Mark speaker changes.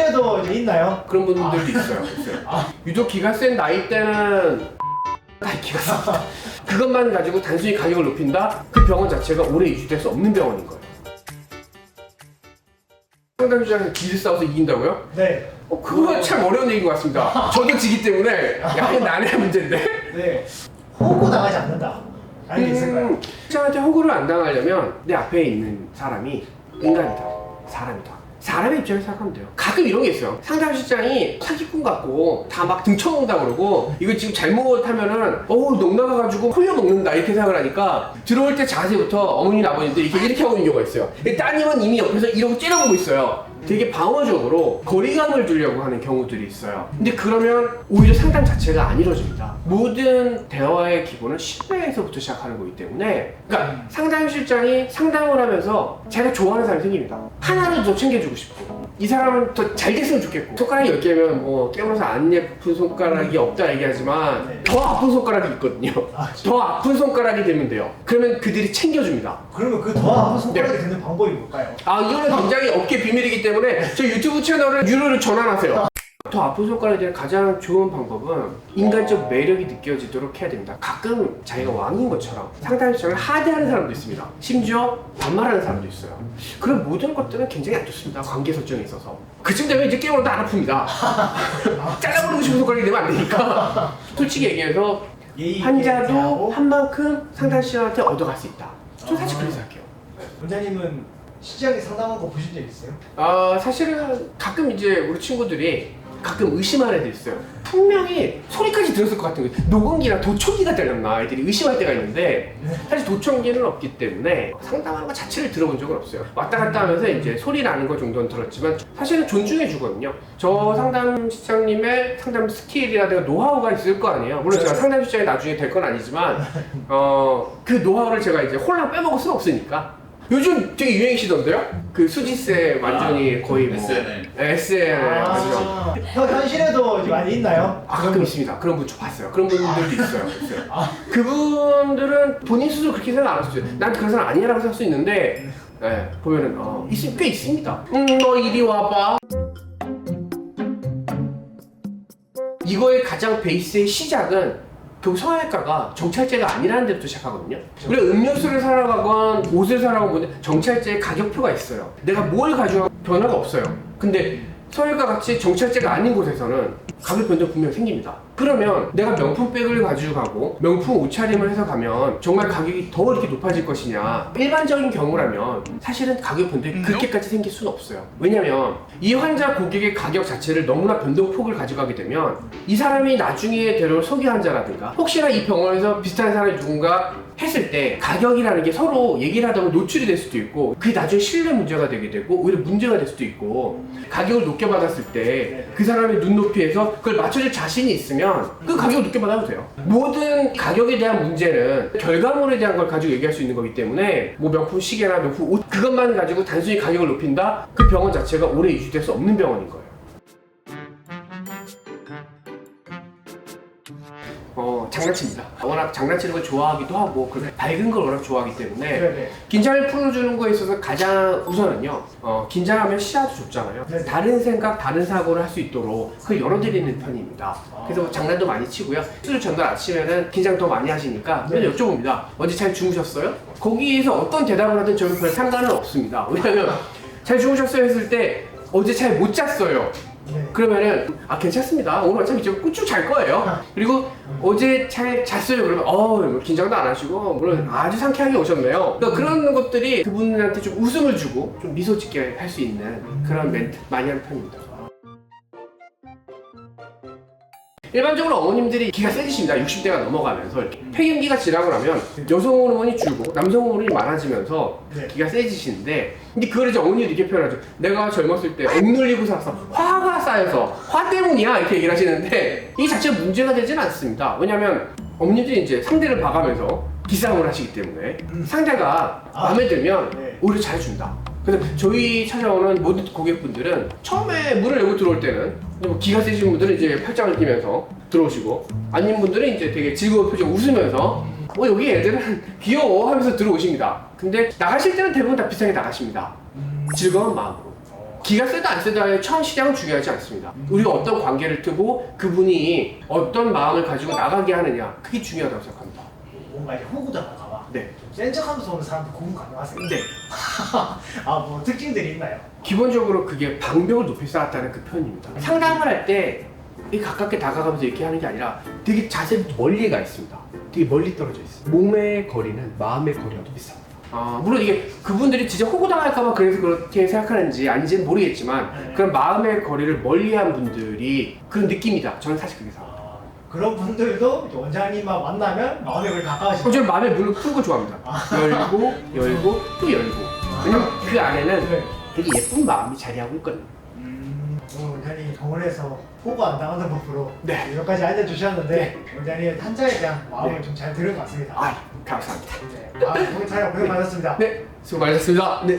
Speaker 1: 현실에도 이제 있나요?
Speaker 2: 그런 분들도 있어요. 있어요. 유독 기가 센 나이 때는 나이키가 셉니다. 그것만 가지고 단순히 가격을 높인다? 그 병원 자체가 오래 유지될 수 없는 병원인 거예요. 상담주장에서 길을 싸워서 이긴다고요?
Speaker 1: 네.
Speaker 2: 어, 그거 참 어려운 얘기인 것 같습니다. 저도 지기 때문에 야, 이거 나의 문제인데.
Speaker 1: 네. 호구 당하지 않는다. 라는 게 있을까요?
Speaker 2: 음, 시장한테 호구를 안 당하려면 내 앞에 있는 사람이 인간이다. 사람이다. 사람의 입장에서 생각하면 돼요. 가끔 이런 게 있어요. 상담 실장이 사기꾼 같고 다 막 등쳐먹는다 그러고 이거 지금 잘못하면은 어우 넉 나가가지고 홀려 먹는다 이렇게 생각을 하니까 들어올 때 자세부터 어머니 아버님들 이렇게 이렇게 하고 있는 경우가 있어요. 근데 따님은 이미 옆에서 이러고 째려보고 있어요. 되게 방어적으로 거리감을 두려고 하는 경우들이 있어요. 근데 그러면 오히려 상담 자체가 안 이루어집니다. 모든 대화의 기본은 신뢰에서부터 시작하는 거기 때문에 그러니까 상담실장이 상담을 하면서 자기가 좋아하는 사람이 생깁니다. 하나는 더 챙겨주고 싶고 이 사람은 더 잘 됐으면 좋겠고 손가락이 10개면 뭐 깨물어서 안 예쁜 손가락이 없다 얘기하지만
Speaker 1: 네.
Speaker 2: 더 아픈 손가락이 있거든요.
Speaker 1: 아,
Speaker 2: 더 아픈 손가락이 되면 돼요. 그러면 그들이 챙겨줍니다.
Speaker 1: 그러면 그 더 아픈 손가락이
Speaker 2: 네.
Speaker 1: 되는 방법이 뭘까요?
Speaker 2: 아 이거는 굉장히 업계 비밀이기 때문에 저 유튜브 채널을 유료로 전환하세요. 더 아픈 손가락에 가장 좋은 방법은 인간적 매력이 느껴지도록 해야 됩니다. 가끔 자기가 왕인 것처럼 상담시장을 하대하는 사람도 있습니다. 심지어 반말하는 사람도 있어요. 그런 모든 것들은 굉장히 안 좋습니다. 관계 설정에 있어서. 그쯤 되면 이제 깨물어도 안 아픕니다. 잘라버리고 싶은 손가락이 되면 안 되니까. 솔직히 얘기해서 환자도. 한 만큼 상담시장한테 얻어갈 수 있다. 저는 사실 그렇게 생각해요.
Speaker 1: 원장님은 시장에 상담한 거 보신 적 있어요?
Speaker 2: 아 사실은 가끔 이제 우리 친구들이 가끔 의심하는 애들 있어요. 분명히 소리까지 들었을 것 같은 거예요. 녹음기나 도청기가 들렸나 애들이 의심할 때가 있는데 사실 도청기는 없기 때문에 상담하는 것 자체를 들어본 적은 없어요. 왔다 갔다 하면서 이제 소리 나는 것 정도는 들었지만 사실은 존중해 주거든요. 저 상담 시장님의 상담 스킬이라든가 노하우가 있을 거 아니에요. 물론 제가 상담 시장이 나중에 될 건 아니지만 어, 그 노하우를 제가 이제 홀랑 빼먹을 수는 없으니까. 요즘 되게 유행이시던데요? 그 수지세 완전히 거의 뭐
Speaker 3: SNL.
Speaker 2: SNL
Speaker 1: 아, 현- 현실에도 이제 많이 있나요?
Speaker 2: 아, 가끔 있습니다. 그런 분저 봤어요. 그런 분들도 있어요. 있어요. 그분들은 본인 스스로 그렇게 생각 안 하셨어요. 난 그런 사람 아니라고 생각할 수 있는데, 예, 보면은, 어, 있, 꽤 있습니다. 음, 너 이리 와봐. 이거의 가장 베이스의 시작은 결국 성형외과가 정찰제가 아니라는 데부터 시작하거든요. 우리가 음료수를 사러 가건 옷을 사러 가건 정찰제의 가격표가 있어요. 내가 뭘 가져가도 변화가 없어요. 근데 성형외과 같이 정찰제가 아닌 곳에서는 가격 변동 분명히 생깁니다. 그러면 내가 명품 백을 가지고 가고 명품 옷차림을 해서 가면 정말 가격이 더 이렇게 높아질 것이냐 일반적인 경우라면 사실은 가격 변동이 그렇게까지 생길 수는 없어요 왜냐면 이 환자 고객의 가격 자체를 너무나 변동폭을 가져가게 되면 이 사람이 나중에 데려올 소개 환자라든가 혹시나 이 병원에서 비슷한 사람이 누군가 했을 때 가격이라는 게 서로 얘기를 하다 보면 노출이 될 수도 있고 그게 나중에 신뢰 문제가 되게 되고 오히려 문제가 될 수도 있고 가격을 높게 받았을 때 그 사람의 눈높이에서 그걸 맞춰줄 자신이 있으면 그 가격을 높게 받아도 돼요. 모든 가격에 대한 문제는 결과물에 대한 걸 가지고 얘기할 수 있는 거기 때문에 뭐 명품 시계나 명품 옷 그것만 가지고 단순히 가격을 높인다? 그 병원 자체가 오래 유지될 수 없는 병원인 거예요 어, 장난칩니다. 워낙 장난치는 걸 좋아하기도 하고, 그렇게 밝은 걸 워낙 좋아하기 때문에,
Speaker 1: 네네.
Speaker 2: 긴장을 풀어주는 거에 있어서 가장 우선은요, 어, 긴장하면 시야도 좁잖아요.
Speaker 1: 네네.
Speaker 2: 다른 생각, 다른 사고를 할 수 있도록 그걸 열어드리는 편입니다. 그래서 뭐 장난도 많이 치고요. 술 전날 아침에는 긴장 더 많이 하시니까
Speaker 1: 네.
Speaker 2: 맨날 여쭤봅니다. 어제 잘 주무셨어요? 거기에서 어떤 대답을 하든 저는 별 상관은 없습니다. 왜냐면, 잘 주무셨어요 했을 때, 어제 잘 못 잤어요.
Speaker 1: 네.
Speaker 2: 그러면은 아 괜찮습니다. 오늘 어차피 이제 꾸쭉 잘 거예요. 그리고 어제 잘 잤어요. 그러면 어 긴장도 안 하시고 물론 아주 상쾌하게 오셨네요. 그러니까 그런 것들이 그분한테 좀 웃음을 주고 좀 미소 짓게 할 수 있는 그런 멘트 많이 하는 편입니다. 일반적으로 어머님들이 기가 세지십니다. 60대가 넘어가면서 이렇게 폐경기가 지나고 나면 여성 호르몬이 줄고 남성 호르몬이 많아지면서
Speaker 1: 네.
Speaker 2: 기가 세지시는데 근데 그걸 이제 어머니들이 이렇게 표현하죠. 내가 젊었을 때 억눌리고 살아서 화가 쌓여서 화 때문이야 이렇게 얘기를 하시는데 이 자체가 문제가 되지는 않습니다. 왜냐하면 어머니들이 이제 상대를 봐가면서 기싸움을 하시기 때문에 상대가
Speaker 1: 아.
Speaker 2: 마음에 들면
Speaker 1: 네.
Speaker 2: 오히려 잘해준다. 그래서 저희 찾아오는 모든 고객분들은 처음에 문을 열고 들어올 때는 뭐 기가 세신 분들은 이제 팔짱을 끼면서 들어오시고 아닌 분들은 이제 되게 즐거운 표정 웃으면서 뭐 여기 애들은 귀여워 하면서 들어오십니다. 근데 나가실 때는 대부분 다 비슷하게 나가십니다. 즐거운 마음으로. 기가 세다 안 세다의 처음 시작은 중요하지 않습니다. 우리가 어떤 관계를 뜨고 그분이 어떤 마음을 가지고 나가게 하느냐 그게 중요하다고 생각합니다.
Speaker 1: 뭔가 이제 호구당할까봐
Speaker 2: 네.
Speaker 1: 센 척하면서 오는 사람도 구분 가능하세요?
Speaker 2: 네.
Speaker 1: 아 뭐 특징들이 있나요?
Speaker 2: 기본적으로 그게 방벽을 높이 쌓았다는 그 표현입니다. 상담을 할때 가깝게 다가가면서 이렇게 하는 게 아니라 되게 자세히 멀리 가 있습니다. 되게 멀리 떨어져 있어요. 몸의 거리는 마음의 거리와 비슷합니다. 아, 물론 이게 그분들이 진짜 호구당할까봐 그래서 그렇게 생각하는지 아닌지는 모르겠지만
Speaker 1: 네.
Speaker 2: 그런 마음의 거리를 멀리한 분들이 그런 느낌이다. 저는 사실 그게 생각합니다.
Speaker 1: 아, 그런 분들도 이제 원장님과 만나면 마음의 걸
Speaker 2: 어,
Speaker 1: 가까워지고
Speaker 2: 저는 마음의 문을 풀고 거 좋아합니다. 열고, 열고, 또 열고. 왜냐면 그 안에는
Speaker 1: 네.
Speaker 2: 되게 예쁜 마음이 자리하고 있거든요.
Speaker 1: 음, 오늘 원장님이 병원에서 호구 안 당하는 법으로
Speaker 2: 네.
Speaker 1: 몇 가지 알려주셨는데 원장님 환자에 대한 마음을
Speaker 2: 네.
Speaker 1: 좀 잘 들은 것 같습니다.
Speaker 2: 아, 감사합니다.
Speaker 1: 네. 아, 오늘 촬영 고생 많으셨습니다.
Speaker 2: 네, 수고 많으셨습니다. 네.